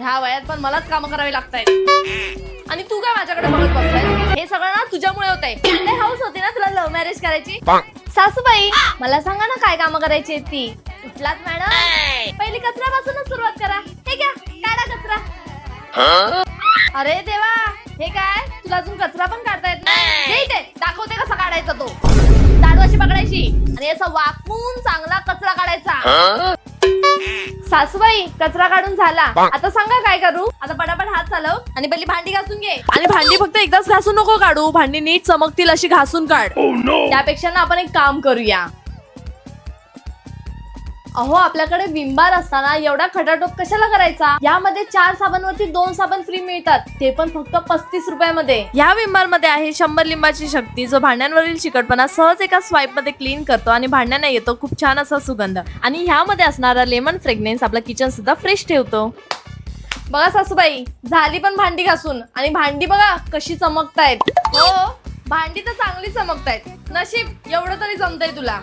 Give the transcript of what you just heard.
ह्या वयात पण मलाच कामं करावी लागतायत. आणि तू काय माझ्याकडे बघत बसलाय हे सगळं ना तुझ्यामुळे होत आहे हाऊस होती ना तुला लव्ह मॅरेज करायची? सासूबाई मला सांगा ना काय कामं करायची आहेत ती? कुठलाच मॅडम? पहिली कचऱ्यापासूनच सुरुवात करा. हे घ्या काढा कचरा. अरे देवा हे काय? तुला अजून कचरा पण काढता येत नाही. दाखवते कसा काढायचा तो. दाडू अशी पकडायची. आणि असं वाकून चांगला कचरा काढायचा. सासूबाई कचरा काढून झाला. आता सांगा काय करू? आता पटापट हात चालव आणि पहिली भांडी घासून घे. आणि भांडी फक्त एकदाच घासून नको काढू. भांडी नीट चमकतील अशी घासून काढ. त्यापेक्षा ना आपण एक काम करूया. अहो आपल्याकडे विंबार असताना एवढा खटाटोप कशाला करायचा? यामध्ये चार साबणवरती दोन साबण फ्री मिळतात. ते पण फक्त पस्तीस रुपयामध्ये. या विंबारमध्ये आहे शंभर लिंबाची शक्ती जो भांड्यांवरील चिकटपणा सहज एका स्वाईपमध्ये क्लीन करतो आणि भांड्यांना येतो खूप छान असा सुगंध. आणि ह्यामध्ये असणारा लेमन फ्रेग्नेन्स आपलं किचन सुद्धा फ्रेश ठेवतो. बघा सासूबाई झाली पण भांडी घासून. आणि भांडी बघा कशी चमकतायत. हो भांडी तर चांगली चमकतायत. नशीब एवढं तरी जमतंय तुला.